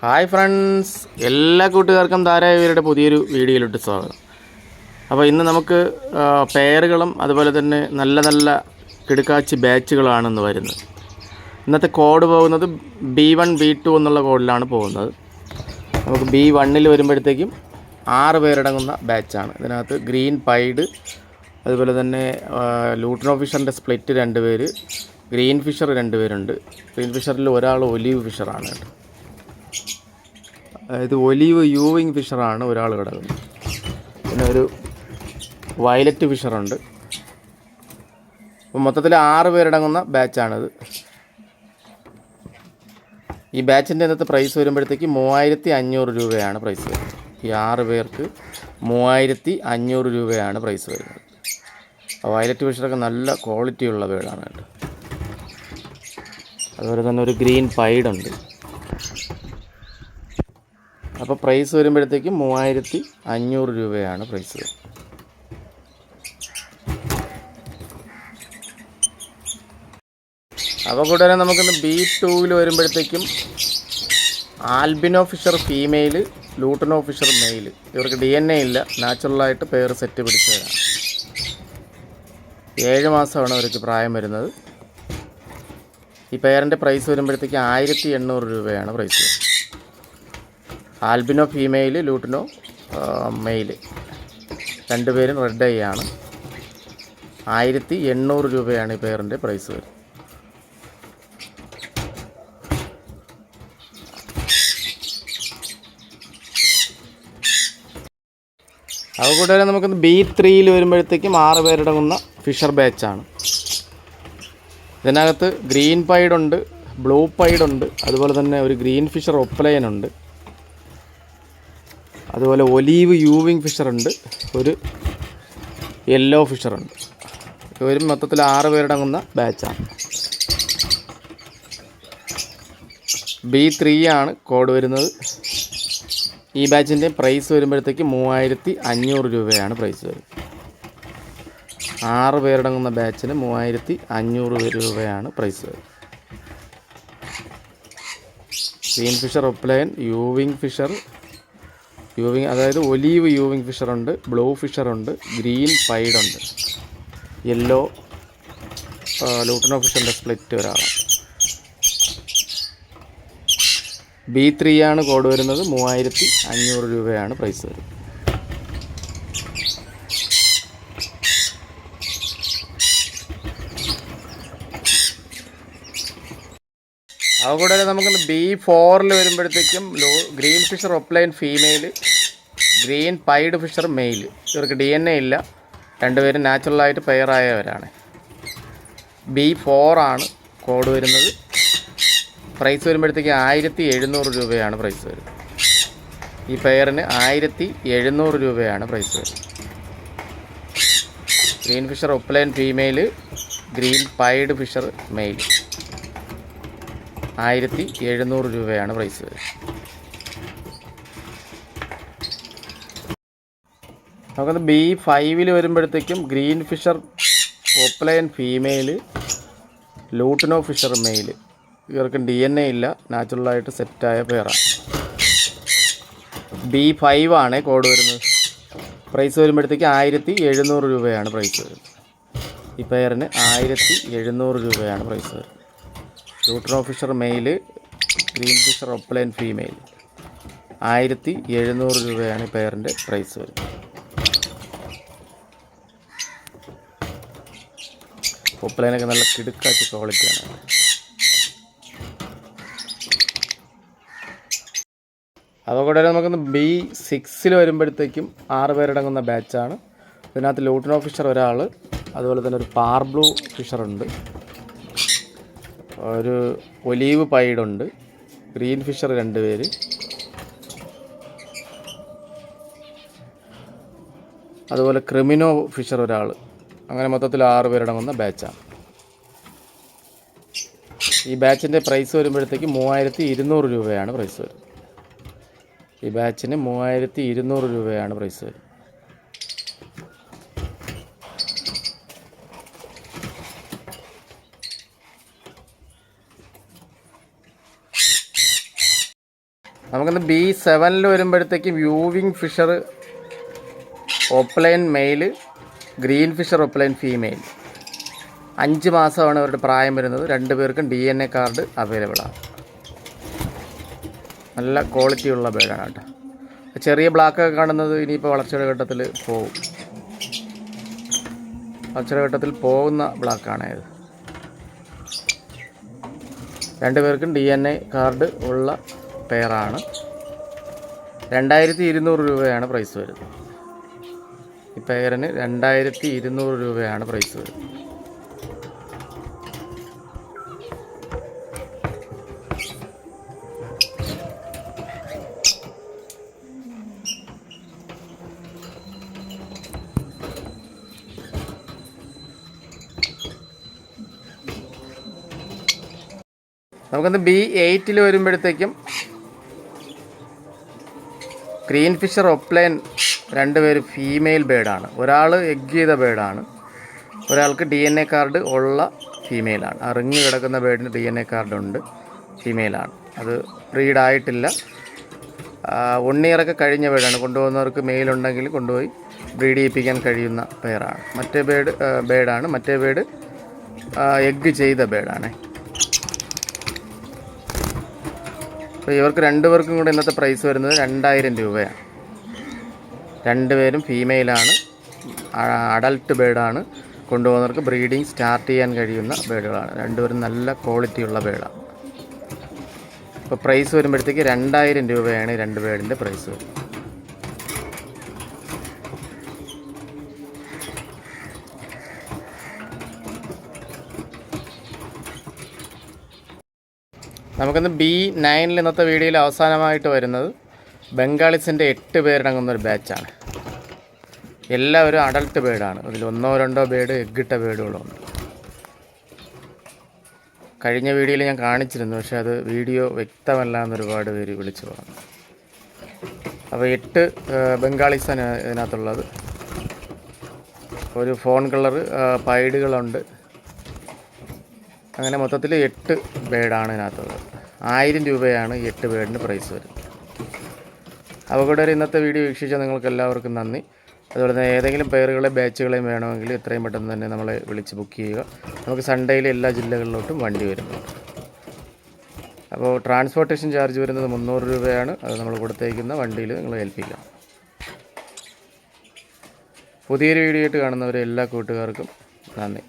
Hi friends എല്ലാ കൂട്ടുകാർക്കും ധാരാവിവരുടെ പുതിയൊരു വീഡിയോയിലോട്ട് സ്വാഗതം. അപ്പോൾ ഇന്ന് നമുക്ക് പേറുകളും അതുപോലെ തന്നെ നല്ല നല്ല കിടുക്കാച്ചി ബാച്ചുകളാണ് ഇന്ന് വരുന്നത്. ഇന്നത്തെ കോഡ് പോകുന്നത് ബി വൺ ബി ടു എന്നുള്ള കോഡിലാണ് പോകുന്നത്. നമുക്ക് ബി വണ്ണിൽ വരുമ്പോഴത്തേക്കും ആറ് പേരടങ്ങുന്ന ബാച്ചാണ്. ഇതിനകത്ത് ഗ്രീൻ പൈഡ് അതുപോലെ തന്നെ ലൂട്ടൺ ഓഫീസറിന്റെ സ്പ്ലിറ്റ് രണ്ട് പേര് ഗ്രീൻ ഫിഷർ രണ്ട് പേരുണ്ട്. ഗ്രീൻ ഫിഷറിൽ ഒരാൾ ഒലിവ് ഫിഷറാണ് കേട്ടോ. അതായത് ഒലീവ് യൂവിങ് ഫിഷറാണ് ഒരാൾ കിടക്കുന്നത്. പിന്നെ ഒരു വയലറ്റ് ഫിഷറുണ്ട്. അപ്പോൾ മൊത്തത്തിൽ ആറ് പേരടങ്ങുന്ന ബാച്ചാണിത്. ഈ ബാച്ചിന്റെ അകത്ത് പ്രൈസ് വരുമ്പോഴത്തേക്ക് മൂവായിരത്തി അഞ്ഞൂറ് രൂപയാണ് പ്രൈസ് വരുന്നത്. ഈ ആറ് പേർക്ക് മൂവായിരത്തി അഞ്ഞൂറ് രൂപയാണ് പ്രൈസ് വരുന്നത്. വയലറ്റ് ഫിഷറൊക്കെ നല്ല ക്വാളിറ്റി ഉള്ള ബേഡാണ് കേട്ടോ. അതുപോലെ തന്നെ ഒരു ഗ്രീൻ പൈഡുണ്ട്. അപ്പോൾ പ്രൈസ് വരുമ്പോഴത്തേക്കും മൂവായിരത്തി അഞ്ഞൂറ് രൂപയാണ് പ്രൈസ് അപ്പോൾ കൂട്ടുകാരെ നമുക്കിന്ന് ബി ടൂവിൽ വരുമ്പോഴത്തേക്കും albino Fischer female lutino Fischer male ഇവർക്ക് ഡി എൻ എ ഇല്ല. നാച്ചുറലായിട്ട് പേര് സെറ്റ് പിടിച്ചവരാണ്. ഏഴ് മാസമാണ് അവർക്ക് പ്രായം വരുന്നത്. ഈ പേരിന്റെ പ്രൈസ് വരുമ്പോഴത്തേക്ക് ആയിരത്തി എണ്ണൂറ് രൂപയാണ് price albino female lutino male രണ്ടുപേരും റെഡ് ഐ ആണ്. ആയിരത്തി എണ്ണൂറ് രൂപയാണ് ഈ പേറിന്റെ പ്രൈസ് വരുന്നത് അത് കൂടുതൽ നമുക്ക് ബി ത്രീയിൽ വരുമ്പോഴത്തേക്കും ആറ് പേരടങ്ങുന്ന ഫിഷർ ബാച്ചാണ് ഇതിനകത്ത് ഗ്രീൻ പൈഡുണ്ട് ബ്ലൂ പൈഡുണ്ട് അതുപോലെ തന്നെ ഒരു ഗ്രീൻ ഫിഷർ ഒപ്ലൈനുണ്ട് അതുപോലെ ഒലീവ് യൂവിങ് ഫിഷറുണ്ട്. ഒരു യെല്ലോ ഫിഷറുണ്ട്. ഇവരും മൊത്തത്തിൽ ആറ് പേരടങ്ങുന്ന ബാച്ചാണ്. ബി ത്രീ ആണ് കോഡ് വരുന്നത്. ഈ ബാച്ചിന്റെ പ്രൈസ് വരുമ്പോഴത്തേക്ക് മൂവായിരത്തി അഞ്ഞൂറ് രൂപയാണ് പ്രൈസ് വരുന്നത്. ആറ് പേരടങ്ങുന്ന ബാച്ചിന് മൂവായിരത്തി അഞ്ഞൂറ് രൂപയാണ് പ്രൈസ് വരുന്നത്. Green Fischer opaline euwing Fischer euwing അതായത് ഒലീവ് യൂവിങ് ഫിഷറുണ്ട് ബ്ലൂ ഫിഷറുണ്ട് ഗ്രീൻ പൈഡുണ്ട് യെല്ലോ ലൂട്ടനോ ഫിഷറിന്റെ സ്പ്ലിറ്റ് ഒരാളാണ്. ബി ത്രീ ആണ് കോഡ് വരുന്നത് മൂവായിരത്തി അഞ്ഞൂറ് രൂപയാണ് പ്രൈസ് വരുന്നത്. അതുകൂടാതെ നമുക്ക് ബി ഫോറിൽ വരുമ്പോഴത്തേക്കും low green Fischer opaline female green pied Fischer male ഇവർക്ക് ഡി എൻ എ ഇല്ല. രണ്ടുപേരും നാച്ചുറലായിട്ട് പെയറായവരാണ് ബി ഫോറാണ് കോഡ് വരുന്നത്. പ്രൈസ് വരുമ്പോഴത്തേക്ക് ആയിരത്തി എഴുന്നൂറ് രൂപയാണ് പ്രൈസ് വരുന്നത്. ഈ പെയറിന് ആയിരത്തി എഴുന്നൂറ് രൂപയാണ് പ്രൈസ് വരുന്നത്. Green Fischer opaline female green pied Fischer male ആയിരത്തി എഴുന്നൂറ് രൂപയാണ് പ്രൈസ് വരുന്നത്. നമുക്കത് ബി ഫൈവിൽ വരുമ്പോഴത്തേക്കും green Fischer opaline female lutino Fischer male ഇവർക്ക് ഡി എൻ എ ഇല്ല നാച്ചുറലായിട്ട് സെറ്റായ പേരാണ് ബി ഫൈവ് ആണ്. കോഡ് വരുന്നത്. പ്രൈസ് വരുമ്പോഴത്തേക്ക് ആയിരത്തി എഴുന്നൂറ് രൂപയാണ് പ്രൈസ് വരുന്നത്. ഈ പെയറിന് ആയിരത്തി എഴുന്നൂറ് രൂപയാണ് പ്രൈസ് വരുന്നത്. Lutino officer male green Fischer opaline female. ആയിരത്തി എഴുന്നൂറ് രൂപയാണ് പേരിന്റെ പ്രൈസ് വരുന്നത്. ഒപ്ലൈനൊക്കെ നല്ല കിടുക്കാച്ച ക്വാളിറ്റിയാണ്. അതുകൂടെ നമുക്കൊന്ന് ബി സിക്സിൽ വരുമ്പോഴത്തേക്കും ആറ് പേരടങ്ങുന്ന ബാച്ചാണ്. അതിനകത്ത് ലൂട്ടൻ ഫിഷർ ഒരാൾ അതുപോലെ തന്നെ ഒരു പാർബ്ലൂ ഫിഷറുണ്ട്. ഒരു ഒലീവ് പൈഡുണ്ട്. ഗ്രീൻ ഫിഷർ രണ്ട് പേര്. അതുപോലെ ക്രിമിനോ ഫിഷർ ഒരാൾ അങ്ങനെ മൊത്തത്തിൽ ആറ് പേരടങ്ങുന്ന ബാച്ചാണ്. ഈ ബാച്ചിന്റെ പ്രൈസ് വരുമ്പോഴത്തേക്ക് മൂവായിരത്തി ഇരുന്നൂറ് രൂപയാണ് പ്രൈസ് വരുന്നത്. ഈ ബാച്ചിന് മൂവായിരത്തി ഇരുന്നൂറ് രൂപയാണ് പ്രൈസ് വരുന്നത്. നമുക്കിന്ന് ബി സെവനിൽ വരുമ്പോഴത്തേക്ക് euwing Fischer opaline male green Fischer opaline female അഞ്ച് മാസമാണ് അവരുടെ പ്രായം വരുന്നത്. രണ്ട് പേർക്കും D N A card available ആണ്. നല്ല ക്വാളിറ്റി ഉള്ള ബേഡാണ് കേട്ടോ. ചെറിയ ബ്ലാക്കൊക്കെ കാണുന്നത് ഇനിയിപ്പോൾ വളർച്ചയുടെ ഘട്ടത്തിൽ പോകും വളർച്ചയുടെ ഘട്ടത്തിൽ പോകുന്ന ബ്ലാക്കാണ് ഇത്. രണ്ടുപേർക്കും ഡി എൻ എ കാർഡ് ഉള്ള പെയറാണ് രണ്ടായിരത്തി ഇരുന്നൂറ് രൂപയാണ് പ്രൈസ് വരുന്നത്. ഈ പെയറിന് രണ്ടായിരത്തി ഇരുന്നൂറ് രൂപയാണ് പ്രൈസ് വരുന്നത്. നമുക്കൊന്ന് ബി എയ്റ്റിൽ വരുമ്പോഴത്തേക്കും ഗ്രീൻ ഫിഷർ ഒപ്ലൈൻ രണ്ടുപേരും ഫീമെയിൽ ബേഡാണ്. ഒരാൾ എഗ് ചെയ്ത ബേഡാണ്. ഒരാൾക്ക് ഡി എൻ എ കാർഡ് ഉള്ള ഫീമെയിലാണ്. അറിഞ്ഞു കിടക്കുന്ന ബേഡിന് ഡി എൻ എ കാർഡുണ്ട് ഫീമെയിലാണ്. അത് ബ്രീഡായിട്ടില്ല. വൺ ഇയറൊക്കെ കഴിഞ്ഞ ബേഡാണ്. കൊണ്ടുപോകുന്നവർക്ക് മെയിലുണ്ടെങ്കിൽ കൊണ്ടുപോയി ബ്രീഡ് ചെയ്യിപ്പിക്കാൻ കഴിയുന്ന പേരാണ്. മറ്റേ ബേഡ് ബേഡാണ്. മറ്റേ ബേഡ് എഗ് ചെയ്ത ബേഡാണേ. അപ്പോൾ ഇവർക്ക് രണ്ടുപേർക്കും കൂടെ ഇന്നത്തെ പ്രൈസ് വരുന്നത് രണ്ടായിരം രൂപയാണ്. രണ്ടുപേരും ഫീമെയിലാണ് അഡൽട്ട് ബേഡാണ് കൊണ്ടുപോകുന്നവർക്ക് ബ്രീഡിങ് സ്റ്റാർട്ട് ചെയ്യാൻ കഴിയുന്ന ബേഡുകളാണ് രണ്ടുപേരും നല്ല ക്വാളിറ്റിയുള്ള ബേഡാണ് അപ്പോൾ പ്രൈസ് വരുമ്പോഴത്തേക്ക് രണ്ടായിരം രൂപയാണ് രണ്ട് ബേഡിന്റെ പ്രൈസ് വരുന്നത്. നമുക്കിന്ന് ബി നയനിൽ ഇന്നത്തെ വീഡിയോയിൽ അവസാനമായിട്ട് വരുന്നത് ബംഗാളിസിന്റെ എട്ട് പേരടങ്ങുന്ന ഒരു ബാച്ചാണ് എല്ലാവരും അഡൾട്ട് ബേഡാണ് അതിൽ ഒന്നോ രണ്ടോ ബേഡ് എഗ്ഗിട്ട ബേഡുകളുണ്ട് കഴിഞ്ഞ വീഡിയോയിൽ ഞാൻ കാണിച്ചിരുന്നു പക്ഷേ അത് വീഡിയോ വ്യക്തമല്ല എന്ന് ഒരുപാട് പേര് വിളിച്ചു പറഞ്ഞു. അപ്പോൾ എട്ട് ബംഗാളീസാണ് ഇതിനകത്തുള്ളത്. ഒരു ഫോൺ കളർ പൈഡുകളുണ്ട് അങ്ങനെ മൊത്തത്തിൽ എട്ട് ബേഡാണ് ഇതിനകത്തുള്ളത്. ആയിരം രൂപയാണ് എട്ട് ബേഡിന് പ്രൈസ് വരുന്നത് അപ്പോൾ ഒരു ഇന്നത്തെ വീഡിയോ വീക്ഷിച്ച നിങ്ങൾക്ക് എല്ലാവർക്കും നന്ദി. അതുപോലെ തന്നെ ഏതെങ്കിലും പേരുകളെ ബാച്ചുകളെയും വേണമെങ്കിൽ എത്രയും പെട്ടെന്ന് തന്നെ നമ്മളെ വിളിച്ച് ബുക്ക് ചെയ്യുക. നമുക്ക് സൺഡേയിൽ എല്ലാ ജില്ലകളിലോട്ടും വണ്ടി വരുന്നുണ്ട്. അപ്പോൾ ട്രാൻസ്പോർട്ടേഷൻ ചാർജ് വരുന്നത് മുന്നൂറ് രൂപയാണ്. അത് നമ്മൾ കൊടുത്തേക്കുന്ന വണ്ടിയിൽ നിങ്ങൾ ഏൽപ്പിക്കാം പുതിയൊരു വീഡിയോ ആയിട്ട് കാണുന്നവരെ എല്ലാ കൂട്ടുകാർക്കും നന്ദി.